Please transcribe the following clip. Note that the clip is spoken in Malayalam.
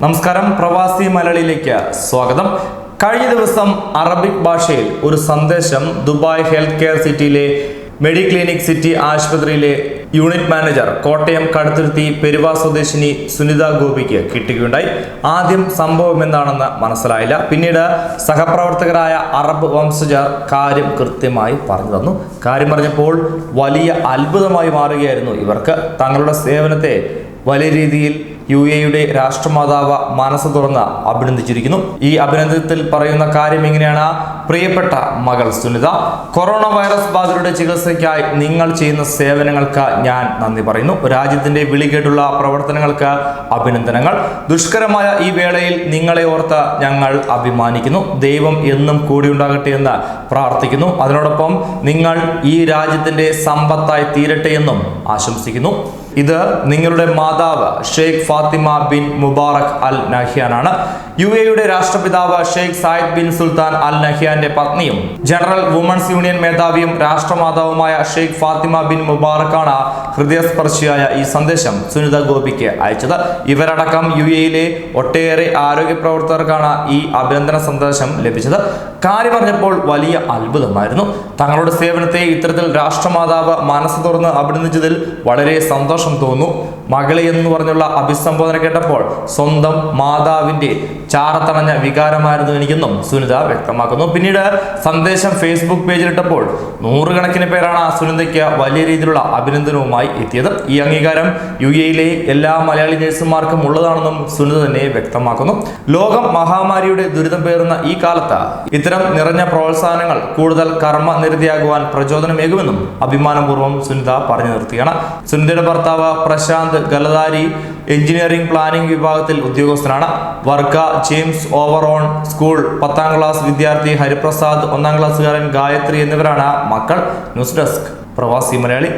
നമസ്കാരം. പ്രവാസി മലയാളിയിലേക്ക് സ്വാഗതം. കഴിഞ്ഞ ദിവസം അറബിക് ഭാഷയിൽ ഒരു സന്ദേശം ദുബായ് ഹെൽത്ത് കെയർ സിറ്റിയിലെ മെഡിക്ലിനിക് സിറ്റി ആശുപത്രിയിലെ യൂണിറ്റ് മാനേജർ കോട്ടയം കടുത്തുരുത്തി പെരുവാ സ്വദേശിനി സുനിത ഗോപിക്ക് കിട്ടുകയുണ്ടായി. ആദ്യം സംഭവം എന്താണെന്ന് മനസ്സിലായില്ല. പിന്നീട് സഹപ്രവർത്തകരായ അറബ് വംശജർ കാര്യം കൃത്യമായി പറഞ്ഞു തന്നു. കാര്യം പറഞ്ഞപ്പോൾ വലിയ അത്ഭുതമായി മാറുകയായിരുന്നു ഇവർക്ക്. തങ്ങളുടെ സേവനത്തെ വലിയ രീതിയിൽ യു എയുടെ രാഷ്ട്രമാതാവ് മനസ്സ് തുറന്ന് അഭിനന്ദിച്ചിരിക്കുന്നു. ഈ അഭിനന്ദനത്തിൽ പറയുന്ന കാര്യം ഇങ്ങനെയാണ്. പ്രിയപ്പെട്ട മകൾ സുനിത കൊറോണ വൈറസ് ബാധിതരുടെ ചികിത്സയ്ക്കായി നിങ്ങൾ ചെയ്യുന്ന സേവനങ്ങൾക്ക് ഞാൻ നന്ദി പറയുന്നു. രാജ്യത്തിന്റെ വിളികേട്ടുള്ള പ്രവർത്തനങ്ങൾക്ക് അഭിനന്ദനങ്ങൾ. ദുഷ്കരമായ ഈ വേളയിൽ നിങ്ങളെ ഓർത്ത് ഞങ്ങൾ അഭിമാനിക്കുന്നു. ദൈവം എന്നും കൂടിയുണ്ടാകട്ടെ എന്ന് പ്രാർത്ഥിക്കുന്നു. അതിനോടൊപ്പം നിങ്ങൾ ഈ രാജ്യത്തിന്റെ സമ്പത്തായി തീരട്ടെ എന്നും ആശംസിക്കുന്നു. ഇത് നിങ്ങളുടെ മാതാവ് Sheikh Fatima bin Mubarak Al നഹ്യാനാണ്. U എയുടെ രാഷ്ട്രപിതാവ് Sheikh Zayed bin Sultan Al നഹ്യാന്റെ പത്നിയും ജനറൽ വുമൺസ് യൂണിയൻ മേധാവിയും രാഷ്ട്രമാതാവുമായ ഷെയ്ഖ് ഫാത്തിമ ബിൻ മുബാറക്കാണ് ഹൃദയസ്പർശിയായ ഈ സന്ദേശം സുനിത ഗോപിക്ക് അയച്ചത്. ഇവരടക്കം യു എയിലെ ഒട്ടേറെ ആരോഗ്യ പ്രവർത്തകർക്കാണ് ഈ അഭിനന്ദന സന്ദേശം ലഭിച്ചത്. കാര്യം പറഞ്ഞപ്പോൾ വലിയ അത്ഭുതമായിരുന്നു. തങ്ങളുടെ സേവനത്തെ ഇത്തരത്തിൽ രാഷ്ട്രമാതാവ് മനസ്സ് തുറന്ന് അഭിനന്ദിച്ചതിൽ വളരെ സന്തോഷം. തോന്നുന്നു. മകളെ എന്ന് പറഞ്ഞുള്ള അഭിസംബോധന കേട്ടപ്പോൾ സ്വന്തം മാതാവിന്റെ ചാറത്തണഞ്ഞ വികാരമായിരുന്നു എനിക്കെന്നും സുനിത വ്യക്തമാക്കുന്നു. പിന്നീട് സന്ദേശം ഫേസ്ബുക്ക് പേജിലിട്ടപ്പോൾ നൂറുകണക്കിന് പേരാണ് ആ സുനിതയ്ക്ക് വലിയ രീതിയിലുള്ള അഭിനന്ദനവുമായി എത്തിയത്. ഈ അംഗീകാരം യു എയിലെ എല്ലാ മലയാളി നഴ്സുമാർക്കും ഉള്ളതാണെന്നും സുനിത തന്നെ വ്യക്തമാക്കുന്നു. ലോകം മഹാമാരിയുടെ ദുരിതം പേറുന്ന ഈ കാലത്ത് ഇത്തരം നിറഞ്ഞ പ്രോത്സാഹനങ്ങൾ കൂടുതൽ കർമ്മ നിരതിയാകുവാൻ പ്രചോദനമേകുമെന്നും അഭിമാനപൂർവം സുനിത പറഞ്ഞു നിർത്തിയാണ്. സുനിതയുടെ ഭർത്താവ് പ്രശാന്ത് ഗലദാരി എഞ്ചിനീയറിംഗ് പ്ലാനിംഗ് വിഭാഗത്തിൽ ഉദ്യോഗസ്ഥനാണ്. വർക്ക ജെയിംസ് ഓവറോൺ സ്കൂൾ പത്താം ക്ലാസ് വിദ്യാർത്ഥി ഹരിപ്രസാദ് ഒന്നാം ക്ലാസ്സുകാരൻ ഗായത്രി എന്നിവരാണ് മക്കൾ. ന്യൂസ് ഡെസ്ക് പ്രവാസി മലയാളി.